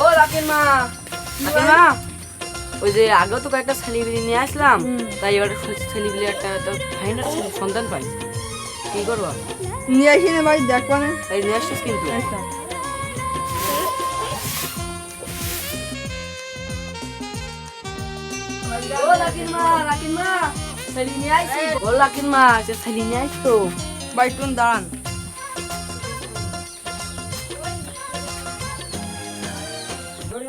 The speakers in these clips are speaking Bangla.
ও রাকিন মা রাকিন মা ওই যে আগেও তো কয়েকটা ছেলেবিলি নিয়ে আসলাম তাই এবার ছেলেবিলি একটা তো ফাইনাল সন্তান পাই। কি করব? নিয়ে আসি না ভাই দেখবা না তাই নিয়ে আসছিস কিন্তু। ও রাকিন মা রাকিন মা আইছি। ও রাকিন মা সে তো ভাই দাঁড়ান।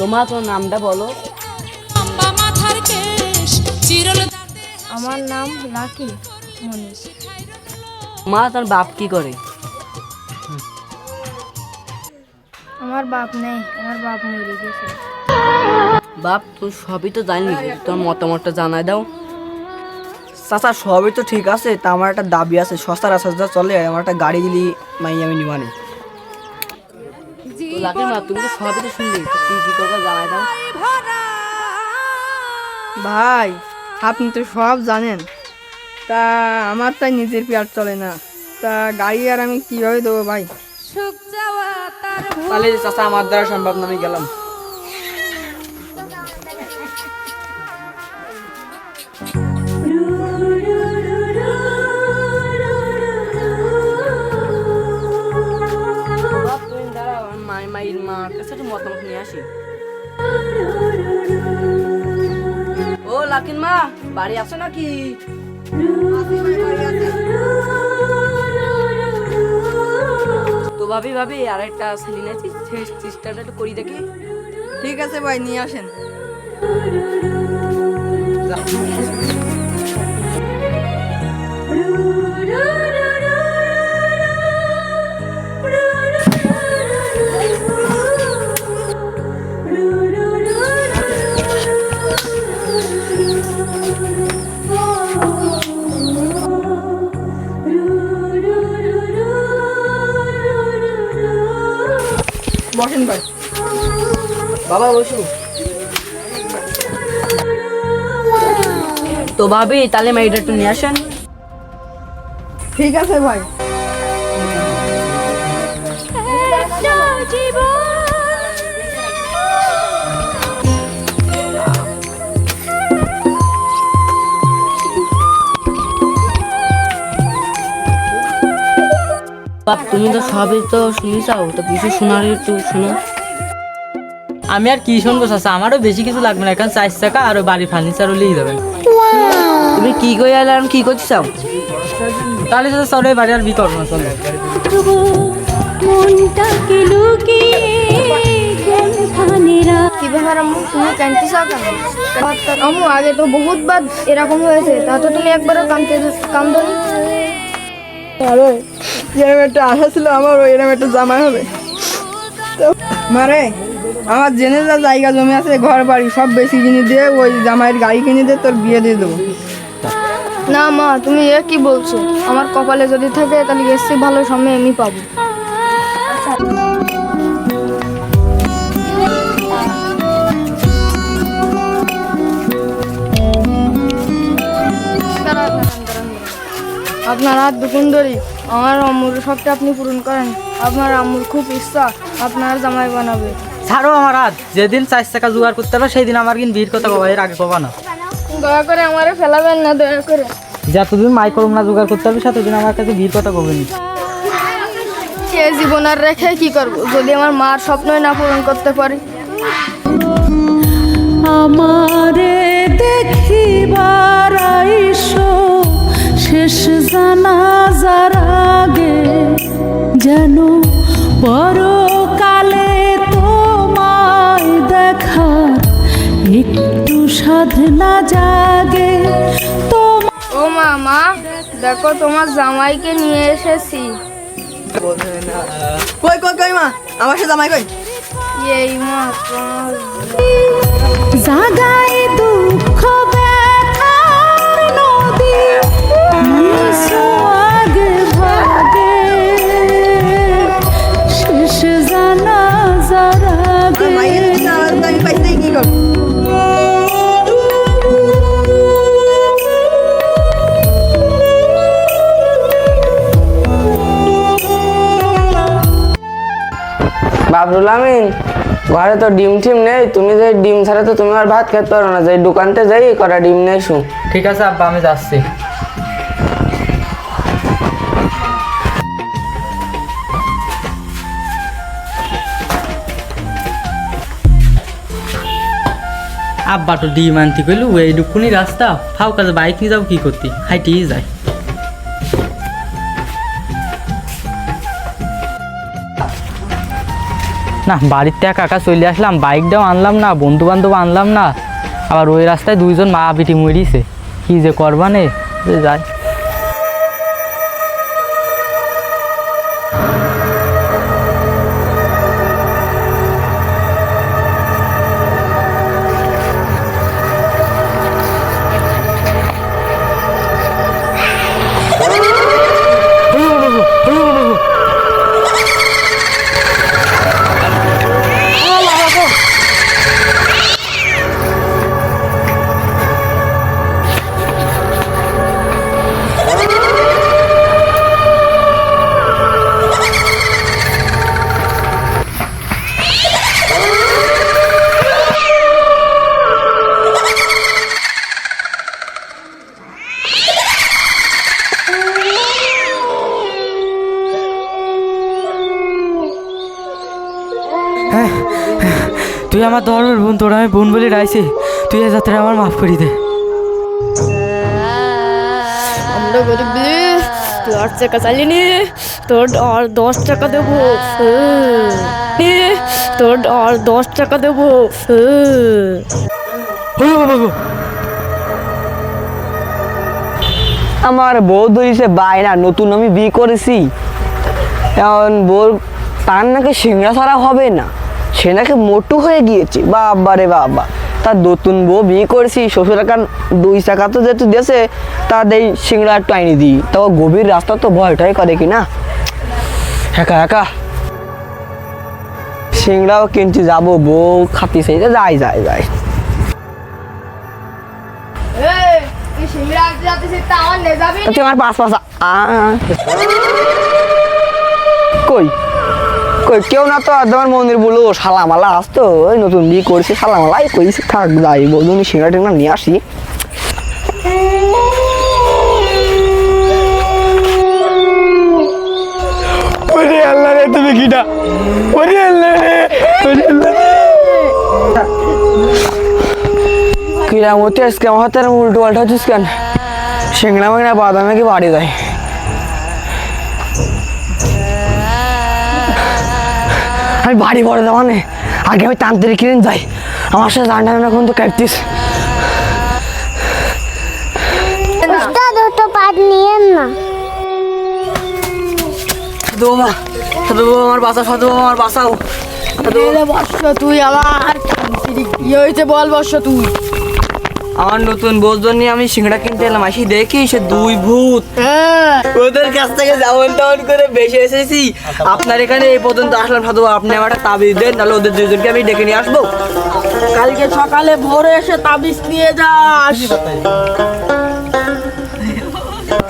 তোমার তোমার নামটা বলো। আমার নাম লাকি মনীষ। মা তার বাপ কি করে? আমার বাপ নেই আমার বাপ মরে গেছে বাপ তুই সবই তো জানি তোর মতামতটা জানাই দাও। চাচা সবই তো ঠিক আছে তা আমার একটা দাবি আছে সস্তা যা চলে আমার একটা গাড়ি দিলি মাই আমি নিবানি। তো না তুমি তো সবই তো শুনলি তো তুই কি করবে জানাই দাও। ভাই আপনি তো সব জানেন। তা আমার তাই নিজের পেয়ার চলে না। তা গাড়ি আর আমি কীভাবে দেবো ভাই? তাহলে চাচা আমার দ্বারা সম্ভব না আমি গেলাম। মাইর মার কাছে একটু মতামত নিয়ে আসি। ও, লাকিন মা, বাড়ি আছো নাকি? তো ভাবি ভাবি, আর একটা ছেলে নিয়েছি চেষ্টাটা একটু করি দেখি। ঠিক আছে ভাই, নিয়ে আসেন। বসেন বাবা বসু। তো ভাবি তাহলে মাইটা একটু নিয়ে আসেন। ঠিক আছে ভাই। বাপ তুমি তো সবই তো শুনেছাও তো কিছু শোনার একটু শোনো। আমি আর কি শুনব চাচা? আমারও বেশি কিছু লাগবে না এখানে চার চাকা আর বাড়ির ফার্নিচার হলেই যাবে তুমি কি করে এলে আর কি করতে চাও? তাহলে চাচা চলো বাড়ি আর বি করব না চলো। তবু মনটাকে লুকিয়ে কেনখানে রাখ কি ব্যাপার আম্মু? তুমি কাঁদতে চাও কেন? আম্মু আগে তো বহুতবার এরকম হয়েছে তা তো তুমি একবারও কাঁদতে কান্দনি আরে এরকম একটা আশা ছিল আমার ওই এরকম একটা জামাই হবে। তো মারে আমার জেনে যা জায়গা জমি আছে, ঘর বাড়ি, সব বেশি কিনে দিয়ে ওই জামাইয়ের গাড়ি কিনে দিয়ে তোর বিয়ে দিয়ে দেবো। না মা, তুমি এ কি বলছো? আমার কপালে যদি থাকে, তাহলে এসছি ভালো সময় আমি পাবো। আপনার হাত ধরি। আমার আম্মুর শখটা আপনি পূরণ করেন। আপনার আম্মুর খুব ইচ্ছা, আপনার জামাই বানাবে। ছাড়ো আমার হাত। যেদিন চার চাকা জোগাড় করতে পারবে সেই দিন আমার কিন্তু ভিড় কথা কবা এর আগে কবা না। দয়া করে আমারে ফেলাবেন না দয়া করে। যতদিন মাই করুম না জোগাড় করতে পারবে সেতদিন আমার কাছে ভিড় কথা কবে নি সে জীবন আর রেখে কি করব? যদি আমার মার স্বপ্নই না পূরণ করতে পারি। আমারে দেখিবার আইসো শেষ জানাজার আগে যেন তোমায় দেখার একটু সাধনা জাগে। ও মা মা দেখো তোমার জামাইকে নিয়ে এসেছি। কই কই কই মা? আমার সাথে জামাই কই? এই মাস জাগাই দুঃখ ব্যথার নদী পাইতে বাবরুল আমিন ঘরে তো ডিম টিম নেই তুমি যে ডিম ছাড়া তো তুমি আর ভাত খেতে পারো না যে দোকানতে যাই করা ডিম নেই শু ঠিক আছে আব্বা আমি যাচ্ছি। আব্বা তো ডিম আনতে কইলু এইটুকুনি রাস্তা, ফাও কাজে বাইক নিয়ে যাও কি করতি? হাইটি যায়। না, বাড়িতে কাকা চলে আসলাম বাইকটাও আনলাম না বন্ধু বান্ধব আনলাম না, আবার ওই রাস্তায় দুইজন মা পিটি মরিছে। কি যে করবানে যে তুই আমার ধর্মের বোন তোর আমি বোন বলে রাইছি তুই এ যাত্রা আমার মাফ করি দে। আমরা গরিব আট টাকা চালিয়ে নি তোর আর দশ টাকা দেবো। তোর আর দশ টাকা দেবো। আমার বউ ধরিছে বাইনা নতুন আমি বিয়ে করেছি। এখন বউ তার নাকি সিংড়া ছাড়া হবে না। সে নাকি মোটু হয়ে গিয়েছে। বাবা রে বাবা। তার নতুন বউ বিয়ে করেছি শ্বশুর একার দুই চাকা তো যেহেতু দেশে তার এই সিংড়া একটু আইনি দিই। তাও গভীর রাস্তা তো ভয়টাই করে কি না একা একা। সিংড়াও কিনতে যাব বউ খাতি সেই যাই যাই যাই তা কই? কই কেউ না তো আর তোমার মন্দির বলো সালামালা আসতো ওই নতুন বিয়ে করছি সালামালাই কইছি থাক যাই বৌদুনি সিঙ্গা টিঙ্গা নিয়ে আসি। ওরে আল্লাহ রে তুমি কিটা? ওরে আল্লাহ রে ওরে আল্লাহ কিরা মতে আজকে আমার হাতের উল্টো পাল্টা হচ্ছিস কেন? সিংড়া মাংড়া বাদামে কি বাড়ি যায়? আমি বাড়ি বড় দেওয়া নে। আগে আমি তান্ত্রিক কিনে যাই। আমার সাথে রান্না রান্না কিন্তু কাটতিস দুটো পাট নিয়েন না। সাধু বাবা আমার বাঁচাও সাধু বাবা আমার বাঁচাও সাধু বর্ষ তুই আবার। কি হয়েছে বল বর্ষ তুই? আমার নতুন বৌদ্ধ নিয়ে আমি সিংড়া কিনতে এলাম আসি দেখি সে দুই ভূত। হ্যাঁ। ওদের কাছ থেকে যেমন তেমন করে বেশি এসেছি। আপনার এখানে এই পর্যন্ত আসলাম সাধু আপনি আমার একটা তাবিজ দেন তাহলে ওদের দুজনকে আমি ডেকে নিয়ে আসব। কালকে সকালে ভোরে এসে তাবিজ নিয়ে যাস।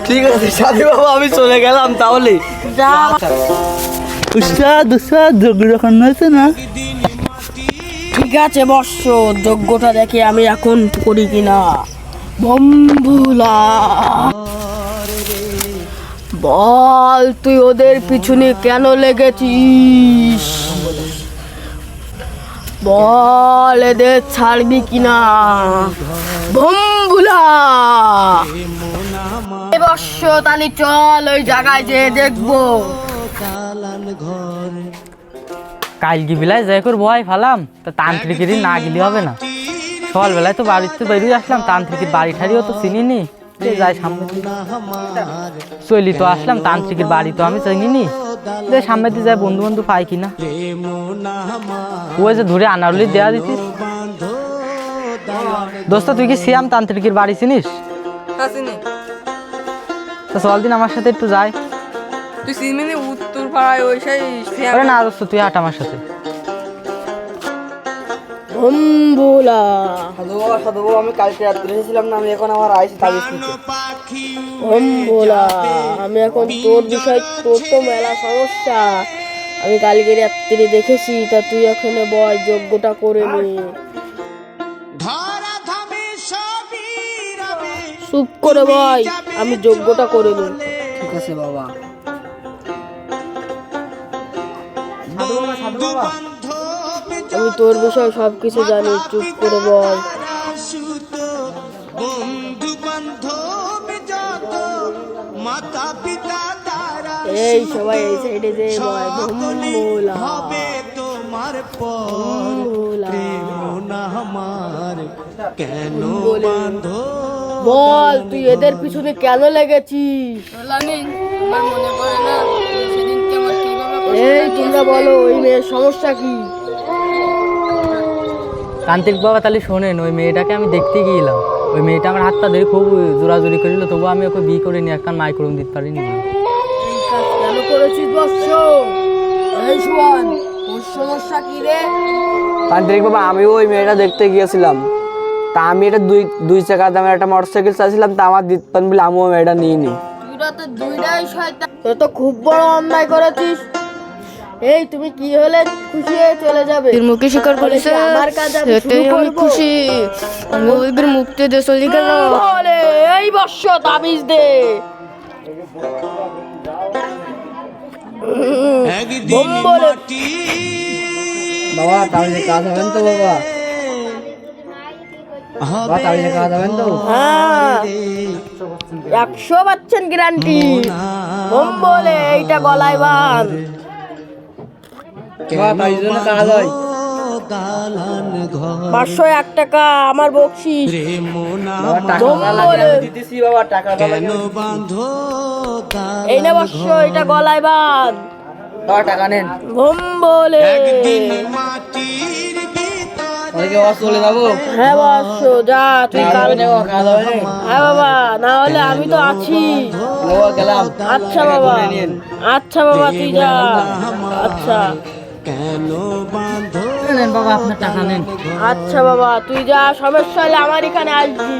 ঠিক আছে সাধু বাবা আমি চলে গেলাম তাহলে। যা। উস্তাদ উস্তাদ যোগ্য যখন হয়েছে না? ঠিক আছে বর্ষ যোগ্যটা দেখে আমি এখন করি কিনা। বম্বুলা বল, তুই ওদের পিছনে কেন লেগেছিস? বল, এদের ছাড়বি কিনা? বম্বুলা এ বর্ষ, তাহলে চল ওই জায়গায় যেয়ে দেখব। কালকে বেলায় যাই করে ভয় ফালাম তা তান্ত্রিকেরই না গেলে হবে না। সকালবেলায় তো বাড়িতে বেরিয়ে আসলাম তান্ত্রিকের বাড়ি ঠাড়িও তো চিনিনি। যাই সামনে চলি তো আসলাম তান্ত্রিকের বাড়ি তো আমি চিনি নি যে সামনে দিয়ে যাই বন্ধু বন্ধু পাই কিনা। ওই যে ধরে আনারলি দেয়া দিতিস। দোস্ত তুই কি সিয়াম তান্ত্রিকের বাড়ি চিনিস? আসিনি তো চল দিন আমার সাথে একটু যাই। তুই উত্তর পাড়ায় ওই সেই আরে না দোস্ত তুই হাট আমার সাথে। ভম্বুলা সাধু বাবা সাধু বাবা আমি কালকে রাত্রে এসেছিলাম না আমি এখন আমার আইসি নিতে ভম্বুলা আমি এখন তোর বিষয় তোর তো মেলা সমস্যা। আমি কালকে রাত্রি দেখেছি তা তুই এখানে বয় যোগ্যটা করে নি। চুপ করে বয় আমি যোগ্যটা করে নি। ঠিক আছে বাবা। আমি তোর বিষয়ে সব কিছু জানি চুপ করে বল। এই সবাই এই সাইডে যে হবে তোমার আমার কেন বান্ধব বল তুই এদের পিছনে কেন লেগেছিস? এই তোমরা বলো ওই মেয়ের সমস্যা কি? তান্ত্রিক বাবা তাহলে শোনেন ওই মেয়েটাকে আমি দেখতে গিয়েছিলাম ওই মেয়েটা আমার হাতটা ধরে খুব জোরাজুরি করিল তবু আমি ওকে বিয়ে করে নিয়ে একখান মাই করুন দিতে পারিনি। কেন করেছিস বৎস? এই শোন ওর সমস্যা কি রে? তান্ত্রিক বাবা আমিও ওই মেয়েটা দেখতে গিয়েছিলাম। তা আমি এটা দুই দুই চাকা দামের একটা মোটরসাইকেল চাইছিলাম তা আমার দিতে পারেন বলে আমিও মেয়েটা নিয়ে নি তো দুইটাই শয়তান। তুই তো খুব বড় অন্যায় করেছিস। এই তুমি কি হলে খুশি হয়ে চলে যাবে? মুখে স্বীকার করেছে আমার কাজ আমি। খুশি। আমি ওইদের মুক্তি দিয়ে চলে গেল বলে এই বর্ষ তাবিজ দে। একদিন মাটি বাবা তাহলে কাজ হবেন তো বাবা। হ্যাঁ। একশো পাচ্ছেন গ্যারান্টি বলে এইটা গলায় বান পাঁচশো এক টাকা আমার বকশিস। এই না এটা গলায় টাকা নেন। বলে। হ্যাঁ যা তুই হ্যাঁ বাবা না হলে আমি তো আছি। আচ্ছা বাবা। আচ্ছা বাবা তুই যা। আচ্ছা। বাবা আপনার টাকা নেন। আচ্ছা বাবা তুই যা সমস্যা হলে আমার এখানে আসবি।